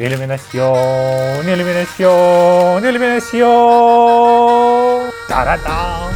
Ілюмінаціон, ілюмінаціон, ілюмінаціон. Та-да-дам!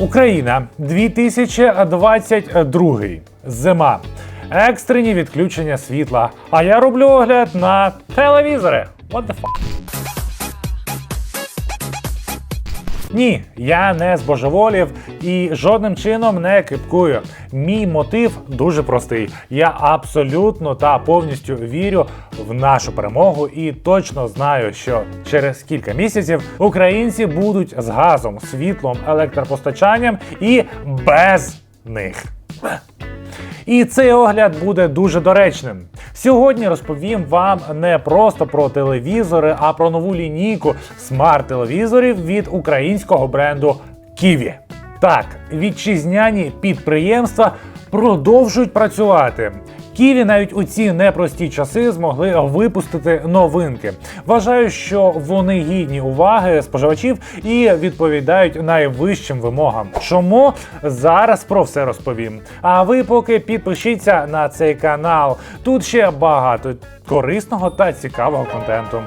Україна 2022. Зима. Екстрені відключення світла. А я роблю огляд на телевізори. What the fuck? Ні, я не збожеволів і жодним чином не кипкую. Мій мотив дуже простий. Я абсолютно та повністю вірю в нашу перемогу і точно знаю, що через кілька місяців українці будуть з газом, світлом, електропостачанням і без них. І цей огляд буде дуже доречним. Сьогодні розповім вам не просто про телевізори, а про нову лінійку смарт-телевізорів від українського бренду Kiwi. Так, вітчизняні підприємства продовжують працювати. Ківі навіть у ці непрості часи змогли випустити новинки. Вважаю, що вони гідні уваги споживачів і відповідають найвищим вимогам. Чому зараз про все розповім? А ви поки підпишіться на цей канал. Тут ще багато корисного та цікавого контенту.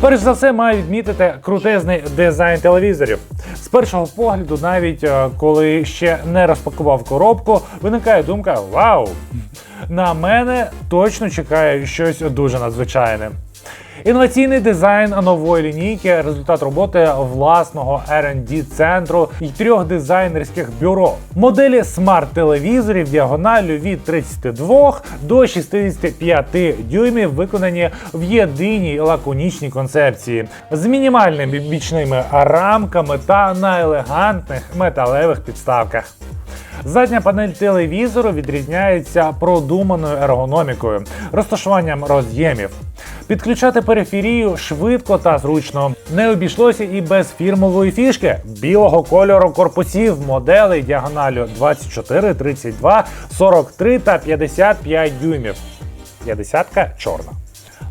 Перш за все, маю відмітити крутезний дизайн телевізорів. З першого погляду, навіть е, коли ще не розпакував коробку, виникає думка: Вау! На мене точно чекає щось дуже надзвичайне. Інноваційний дизайн нової лінійки результат роботи власного R&D центру і трьох дизайнерських бюро. Моделі смарт-телевізорів діагоналю від 32 до 65 дюймів виконані в єдиній лаконічній концепції з мінімальними бічними рамками та на елегантних металевих підставках. Задня панель телевізору відрізняється продуманою ергономікою, розташуванням роз'ємів. Підключати периферію швидко та зручно. Не обійшлося і без фірмової фішки білого кольору корпусів моделей діагоналю 24, 32, 43 та 55 дюймів. 50-ка чорна.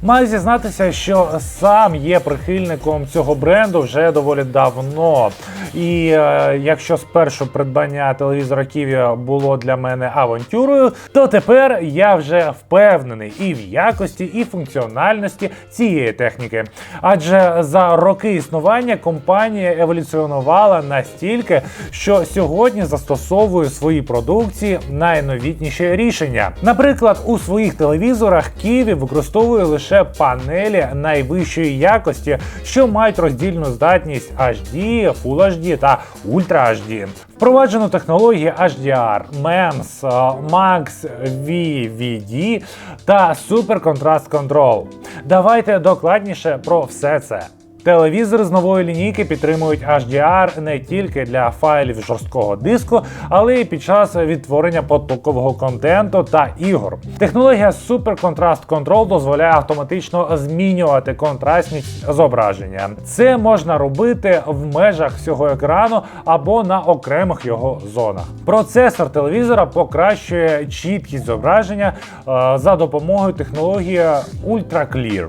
Маю зізнатися, що сам є прихильником цього бренду вже доволі давно. І е, якщо спершу придбання телевізора Kiwi було для мене авантюрою, то тепер я вже впевнений і в якості, і функціональності цієї техніки. Адже за роки існування компанія еволюціонувала настільки, що сьогодні застосовує в своїй продукції найновітніші рішення. Наприклад, у своїх телевізорах Kiwi використовує лише панелі найвищої якості, що мають роздільну здатність HD, Full HD та Ultra HD. Впроваджено технології HDR, MEMS, Max VVD та Super Contrast Control. Давайте докладніше про все це. Телевізори з нової лінійки підтримують HDR не тільки для файлів жорсткого диску, але й під час відтворення потокового контенту та ігор. Технологія Super Contrast Control дозволяє автоматично змінювати контрастність зображення. Це можна робити в межах всього екрану або на окремих його зонах. Процесор телевізора покращує чіткість зображення е, за допомогою технології Ultra Clear.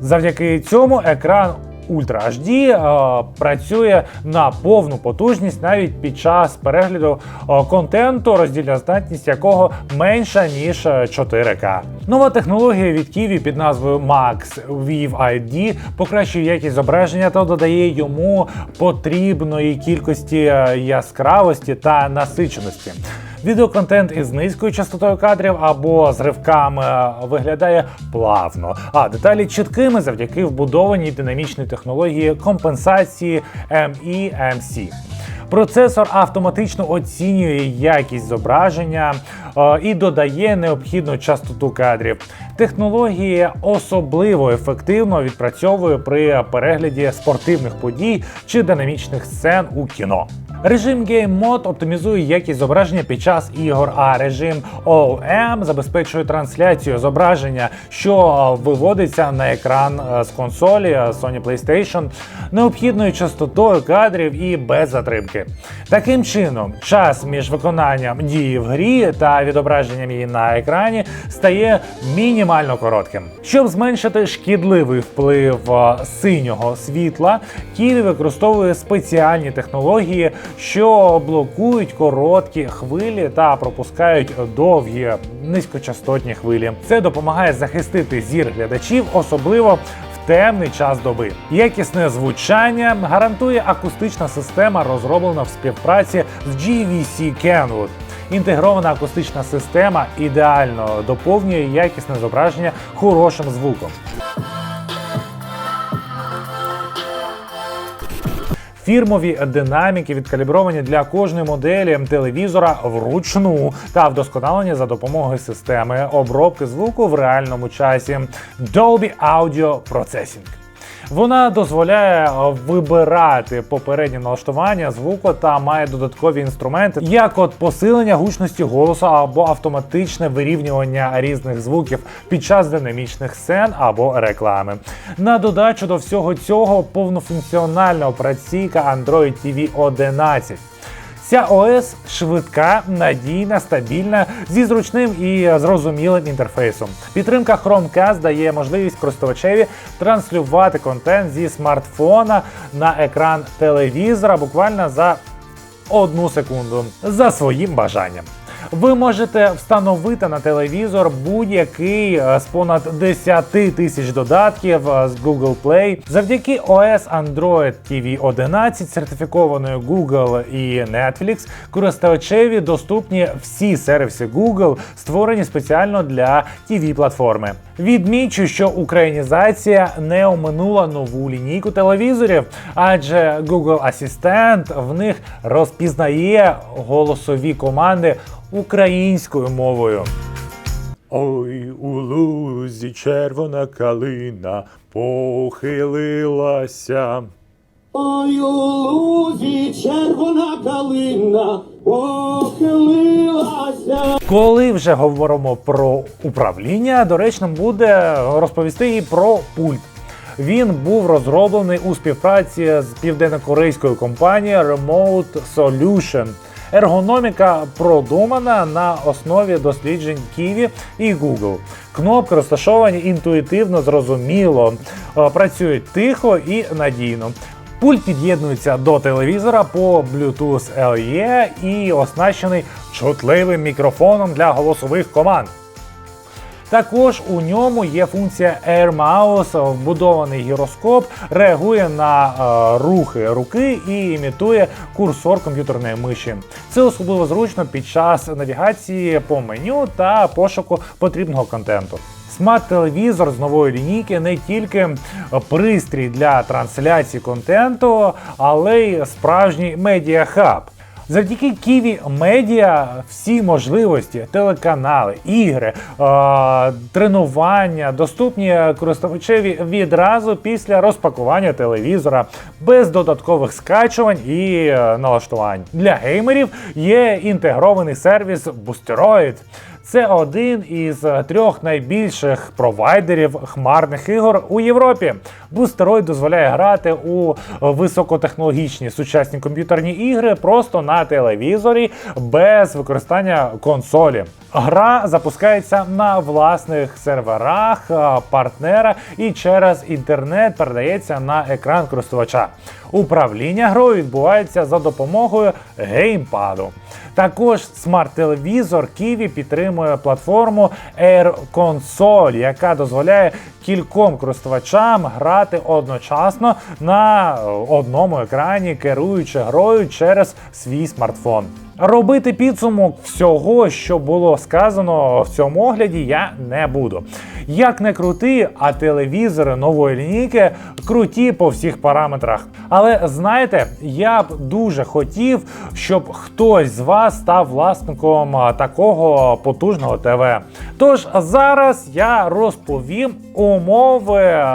Завдяки цьому екран Ultra HD е, працює на повну потужність навіть під час перегляду е, контенту, роздільна здатність якого менша ніж 4К. Нова технологія від Kiwi під назвою Max Viv ID покращує якість зображення та додає йому потрібної кількості е, яскравості та насиченості. Відеоконтент із низькою частотою кадрів або з ривками виглядає плавно, а деталі чіткими завдяки вбудованій динамічній технології компенсації MEMC. Процесор автоматично оцінює якість зображення е, і додає необхідну частоту кадрів. Технологія особливо ефективно відпрацьовує при перегляді спортивних подій чи динамічних сцен у кіно. Режим Game Mode оптимізує якість зображення під час ігор, а режим OM забезпечує трансляцію зображення, що виводиться на екран е, з консолі е, Sony PlayStation необхідною частотою кадрів і без затримки. Таким чином, час між виконанням дії в грі та відображенням її на екрані стає мінімально коротким. Щоб зменшити шкідливий вплив е, синього світла, Kiwi використовує спеціальні технології, що блокують короткі хвилі та пропускають довгі низькочастотні хвилі. Це допомагає захистити зір глядачів, особливо в темний час доби. Якісне звучання гарантує акустична система, розроблена в співпраці з GVC Kenwood. Інтегрована акустична система ідеально доповнює якісне зображення хорошим звуком. Фірмові динаміки відкалібровані для кожної моделі телевізора вручну та вдосконалені за допомогою системи обробки звуку в реальному часі Dolby Audio Processing. Вона дозволяє вибирати попереднє налаштування звуку та має додаткові інструменти, як от посилення гучності голосу або автоматичне вирівнювання різних звуків під час динамічних сцен або реклами. На додачу до всього цього повнофункціональна операційка Android TV 11. Ця ОС швидка, надійна, стабільна зі зручним і зрозумілим інтерфейсом. Підтримка Chromecast дає можливість користувачеві транслювати контент зі смартфона на екран телевізора буквально за одну секунду за своїм бажанням. Ви можете встановити на телевізор будь-який е, з понад 10 тисяч додатків е, з Google Play. Завдяки OS Android TV 11, сертифікованою Google і Netflix, користувачеві доступні всі сервіси Google, створені спеціально для tv платформи. Відмічу, що українізація не оминула нову лінійку телевізорів, адже Google Assistant в них розпізнає голосові команди українською мовою. Ой, у лузі червона калина похилилася. Ой, у лузі червона калина похилилася. Коли вже говоримо про управління, доречним буде розповісти і про пульт. Він був розроблений у співпраці з південно-корейською компанією Remote Solution. Ергономіка продумана на основі досліджень Kiwi і Google. Кнопки розташовані інтуїтивно, зрозуміло, е, працюють тихо і надійно. Пульт під'єднується до телевізора по Bluetooth LE і оснащений чутливим мікрофоном для голосових команд. Також у ньому є функція Air Mouse, вбудований гіроскоп, реагує на е, рухи руки і імітує курсор комп'ютерної миші. Це особливо зручно під час навігації по меню та пошуку потрібного контенту. Смарт-телевізор з нової лінійки не тільки пристрій для трансляції контенту, але й справжній медіахаб. Завдяки Kiwi Media всі можливості, телеканали, ігри, е тренування доступні користувачеві відразу після розпакування телевізора без додаткових скачувань і е налаштувань. Для геймерів є інтегрований сервіс Boosteroid. Це один із трьох найбільших провайдерів хмарних ігор у Європі. Boosteroid дозволяє грати у високотехнологічні сучасні комп'ютерні ігри просто на телевізорі без використання консолі. Гра запускається на власних серверах партнера і через інтернет передається на екран користувача. Управління грою відбувається за допомогою геймпаду. Також смарт-телевізор Kiwi підтримує платформу Air Console, яка дозволяє кільком користувачам грати одночасно на одному екрані, керуючи грою через свій смартфон. Робити підсумок всього, що було сказано в цьому огляді, я не буду. Як не крути, а телевізори нової лінійки круті по всіх параметрах. Але знаєте, я б дуже хотів, щоб хтось з вас став власником такого потужного ТВ. Тож зараз я розповім умови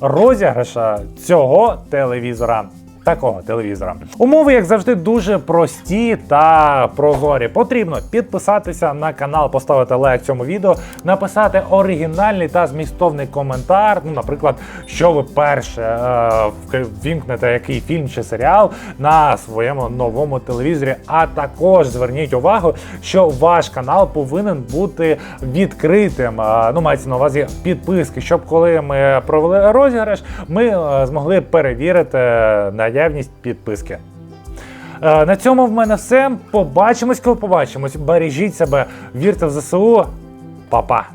розіграша цього телевізора такого телевізора. Умови, як завжди, дуже прості та прозорі. Потрібно підписатися на канал, поставити лайк цьому відео, написати оригінальний та змістовний коментар. Ну, наприклад, що ви перше е, вімкнете який фільм чи серіал на своєму новому телевізорі. А також зверніть увагу, що ваш канал повинен бути відкритим. Е, ну, мається на увазі підписки, щоб коли ми провели розіграш, ми е, змогли перевірити на наявність підписки. Е, На цьому в мене все. Побачимось, коли побачимось. Бережіть себе, вірте в ЗСУ. Па-па.